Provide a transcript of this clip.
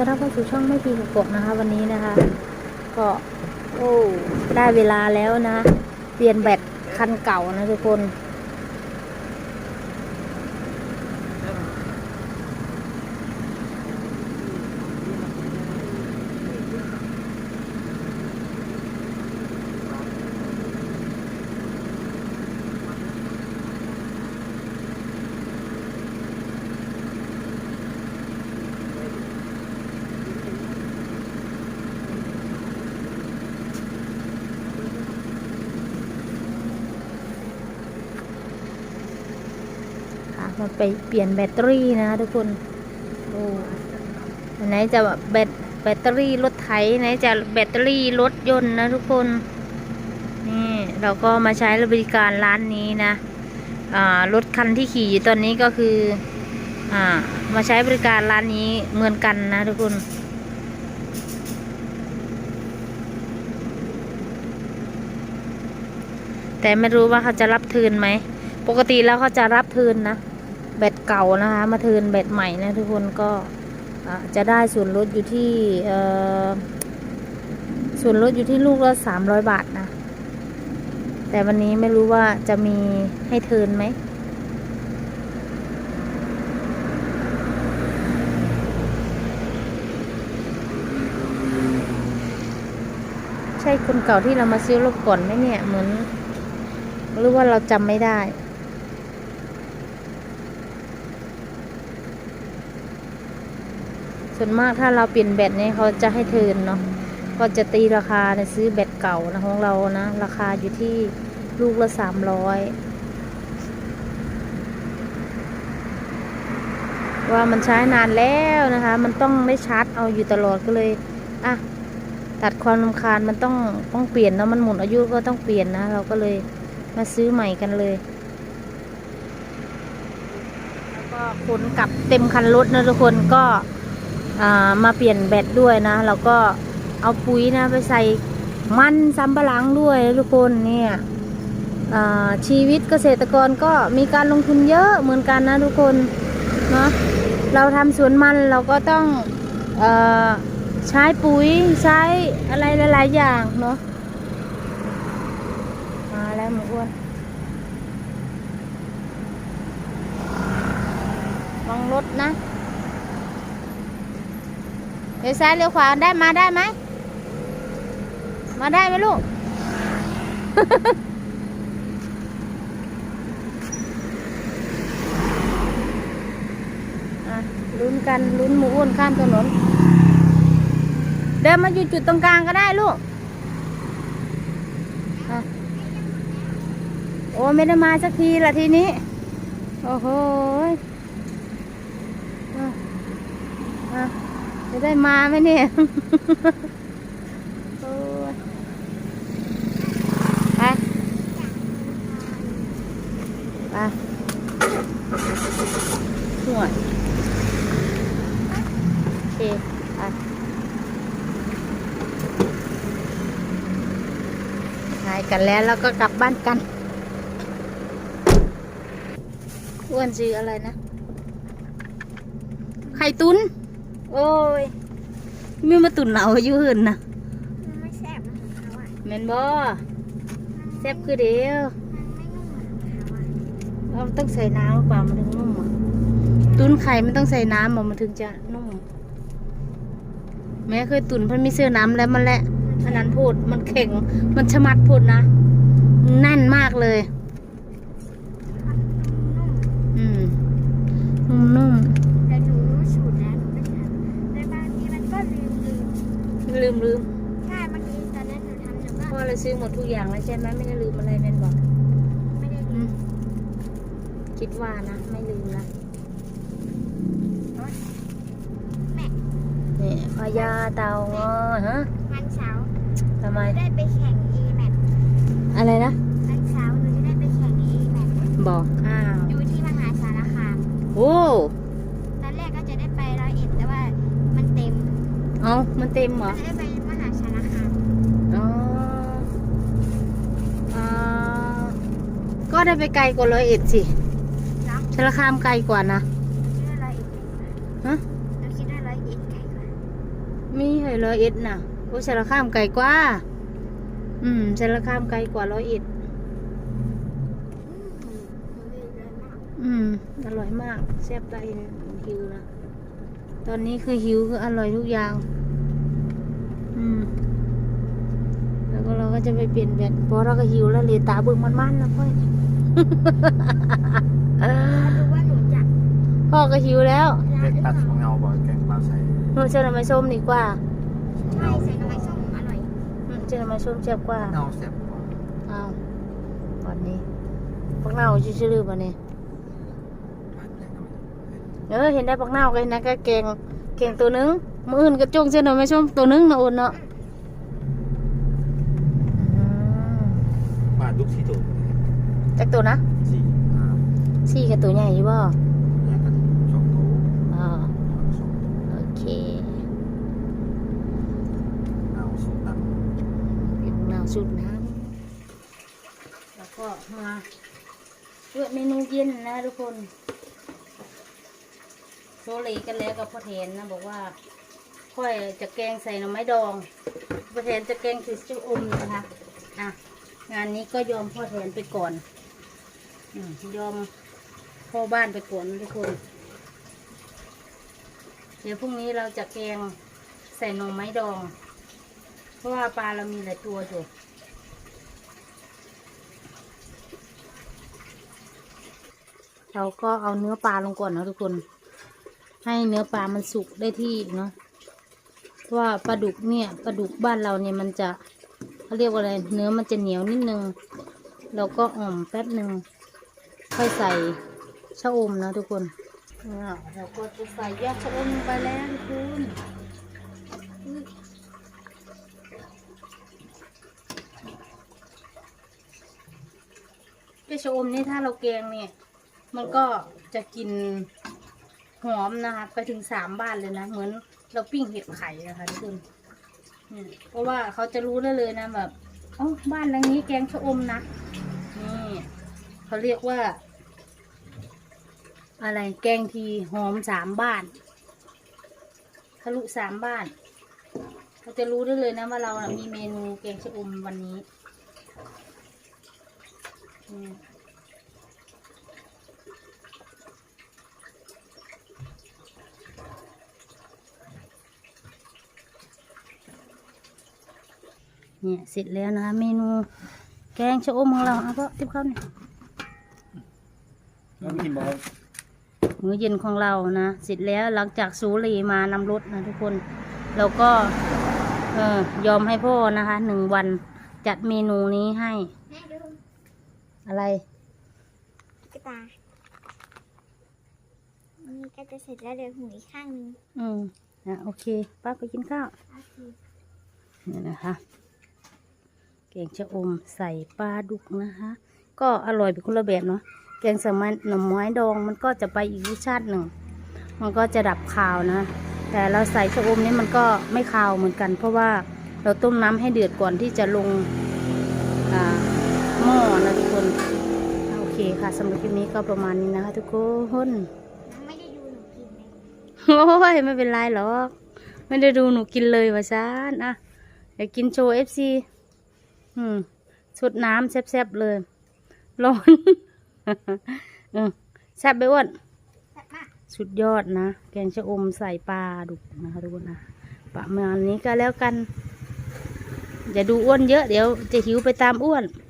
ต้อนรับเข้าสู่ช่องไม่ปีกกนะคะ วันนี้นะคะ ก็โอ้ได้เวลาแล้วนะ เปลี่ยนแบตคันเก่านะทุกคน มันไปเปลี่ยนแบตเตอรี่นะทุกคนโอ้ไหนจะแบตแบตเตอรี่รถไถไหนจะแบตเตอรี่รถยนต์นะทุกคน นี่เราก็มาใช้บริการร้านนี้นะรถคันที่ขี่อยู่ตอนนี้ก็คืออมาใช้บริการร้านนี้เหมือนกันนะทุกคนแต่ไม่รู้ว่าเขาจะรับทืนไหม ปกติแล้วเขาจะรับทืนนะ แบตเก่านะคะ มาเทืนแบตใหม่นะทุกคนก็จะได้ส่วนลดอยู่ที่ส่วนลดอยู่ที่ลูกละสามร้อยบาทนะ แต่วันนี้ไม่รู้ว่าจะมีให้เทิร์นไหมใช่คนเก่าที่เรามาซื้อรถก่อนไหมเนี่ย เหมือน หรือว่าเราจำไม่ได้ ส่วนมากถ้าเราเปลี่ยนแบตเนี่ยเขาจะให้เทินเนาะก็จะตีราคาในซื้อแบตเก่านะของเรานะ ราคาอยู่ที่ลูกละสามร้อยว่ามันใช้นานแล้วนะคะ มันต้องได้ชาร์จเอาอยู่ตลอดก็เลยอะตัดความรำคาญมันต้องต้องเปลี่ยนเนาะมันหมดอายุก็ต้องเปลี่ยนนะ เราก็เลยมาซื้อใหม่กันเลย แล้วก็ขนกลับเต็มคันรถนะทุกคนก็ มาเปลี่ยนแบตด้วยนะ แล้วก็เอาปุ๋ยนะไปใส่มันซ้ำปะหลังด้วยทุกคนเนี่ยชีวิตเกษตรกรก็มีการลงทุนเยอะเหมือนกันนะทุกคนเนาะเราทำสวนมันเราก็ต้องออใช้ปุ๋ยใช้อะไรหลาย ๆ อย่างเนาะมาแล้วหมูอ้วนมองรถนะ เลี้ยวซ้ายเลี้ยวขวาได้มาได้ไหม มาได้ไหมลูก ลุ้นกันลุ้นหมูอ้วนข้ามถนน เดินมาอยู่จุดตรงกลางก็ได้ลูก โอ้ไม่ได้มาสักทีละทีนี้ โอ้โหยอะอะ จะได้มาไหมเนี่ยโอ้ยไปไปห่วยโอเคไปหายกันแล้วแล้วก็กลับบ้านกันอ้วนซื้ออะไรนะ ไข่ตุน โอ้ยมีมาตุนเอาอยู่หืนนะมันไม่แซ่บนะของเขาอะแมนบอแซ่บคือเดียวมันไม่นุ่มเหมือนของเขาอะเราต้องใส่น้ำหรือเปล่ามันถึงนุ่มอะตุนไข่มันต้องใส่น้ำอะมันถึงจะนุ่ม แม่เคยตุนเพิ่นมีเสื้อน้ำแล้วมันแหละอันนั้นพูดมันแข็งมันชะมัดพูดนะแน่นมากเลย อืมนุ่ม แต่หนูรู้สูตรแล้วหนูก็ทำแต่บางทีมันก็ลืมลืม ๆ ลืมลืมใช่เมื่อกี้ตอนนั้นหนูทำหนูก็พ่อเลยซื้อหมดทุกอย่างแล้วใช่ไหมไม่ได้ลืมอะไรแม่นบอกไม่ได้อืลืมมคิดว่านะ ไม่ลืมนะแม่นี่พญาเต่างอยฮะวันเสาร์ทำไมหนูได้ไปแข่ง e m a t อะไรนะวันเสาร์หนูจะได้ไปแข่ง e m a t บอกอ้าวอยู่ที่มหาสารคามโอ้ ตอนแรกก็จะได้ไปร้อยเอ็ดแต่ว่ามันเต็ม เอามันเต็มเหรก็อจะได้ไปมหาสารคามอ๋ออ่าก็ได้ไปไกลกว่าร้อยเอ็ดสิเนาะชลคามไกลกว่านะ คิดว่าร้อยเอ็ดไกลกว่าฮะหนูคิดว่าร้อยเอ็ดไกลกว่ายร้อยเอ็ดน่ะโอ้ยสารคามไกลกว่า อืมสารคามไกลกว่าร้อยเอ็ด อืมอร่อยมากแซ่บได้หิวนะ ตอนนี้คือหิวคืออร่อยทุกอย่าง อืม แล้วก็เราก็จะไปเปลี่ยนแบตเพราะเราก็หิวแล้วเลยตาเบิ่งมันๆแล้วพ่อยดูว่าหนูจะพ่อก็หิวแล้วแกงตัดของเงาบ่แกงปลาใส่หนูเชิญมาส้มดีกว่าใช่ใส่น้ำมันส้มอร่อยอืมเชิญมาส้มแซ่บกว่าเงาแซ่บกว่าอ้าวก่อนนี้ปักเน่าชื่อๆลืมป่ะเนี่ยบ้านแกงน้ำเออเห็นได้ปักเน่ากันนะก็เก่งเก่งตัวนึงมืออื่นก็จงเชิญมาส้มตัวนึงนะอุ่นเนาะอืม บ้านลูกที่ถูก จักตัวนะสี่ห้าสี่กับตัวใหญ่อยู่บ่แยกกันสองโต๊ะอ่าสองโอเคเงาสุดตังเก็บเน่าสุดน้ำแล้วก็มาเลือกเมนูเย็นนะทุกคนโซเลกันแล้วกับพ่อเทนนะบอกว่า ค่อยจะแกงใส่หน่อไม้ดองพ่อแทนจะแกงคือจุอมนะคะอะงานนี้ก็ยอมพ่อแทนไปก่อนอม ยอมพ่อบ้านไปก่อนทุกคน เดี๋ยวพรุ่งนี้เราจะแกงใส่น่อไม้ดอง เพราะว่าปลาเรามีหลายตัวอยู่เราก็เอาเนื้อปลาลงก่อนนะทุกคน ให้เนื้อปลามันสุกได้ที่เนาะเพราะว่าปลาดุกเนี่ยปลาดุกบ้านเราเนี่ยมันจะเขาเรียกว่าอะไร เนื้อมันจะเหนียวนิดนึง เราก็อ่อมแป๊บหนึ่ง ค่อยใส่ชะอมนะทุกคนเราก็จะใส่ยอดชะอมไปแล้วทุกคนอุ๊ยยอดชะอมนี่ถ้าเราแกงเนี่ย มันก็จะกินหอมนะคะไปถึงสามบ้านเลยนะ เหมือนเราปิ้งเห็ดไข่นะคะทุกคนเพราะว่าเขาจะรู้ได้เลยนะแบบอ๋อบ้านหลังนี้แกงชะอมนะนี่เขาเรียกว่า อะไรแกงทีหอมสามบ้านทะลุสามบ้านเขาจะรู้ได้เลยนะว่าเรานะมีเมนูแกงชะอมวันนี้เนี่ยเสร็จแล้วนะคะเมนูแกงชะอมของเราเอาเพราะทิพเข้าเนี่ย แล้วกินบ่ มื้อเย็นของเรานะ เสร็จแล้วหลังจากสูรีมานำรถนะทุกคน เราก็เออยอมให้พ่อนะคะหนึ่งวันจัดเมนูนี้ให้แม่ดูอะไรกระตายนี่ก็จะเสร็จแล้วเดี๋ยวหูอีกข้างหนึงอืมอะโอเคป้าไปกินข้าวโอเคนี่นะคะแกงชะอมใส่ปลาดุกนะคะ ก็อร่อยเป็นคนละแบบเนาะ แกงสมัยหน่อไม้ดองมันก็จะไปอีกรสชาติหนึ่ง มันก็จะดับคาวนะ แต่เราใส่ชะอมนี่มันก็ไม่คาวเหมือนกัน เพราะว่าเราต้มน้ำให้เดือดก่อนที่จะลงหม้อนะทุกคนโอเคค่ะสำหรับคลิปนี้ก็ประมาณนี้นะคะทุกคนไม่ได้ดูหนูกินเลยโอ้ยไม่เป็นไรหรอกไม่ได้ดูหนูกินเลยวะซานอะอยากินโชว์เอฟซีอืมสดน้ำแซ่บๆเลยร้อน อืมแซ่บไปอ้วนแซ่บมากสุดยอดนะ แกงชะอมใส่ปลาดุกนะคะทุกคนนะประมาณนี้ก็แล้วกัน อย่าดูอ้วนเยอะเดี๋ยวจะหิวไปตามอ้วนแ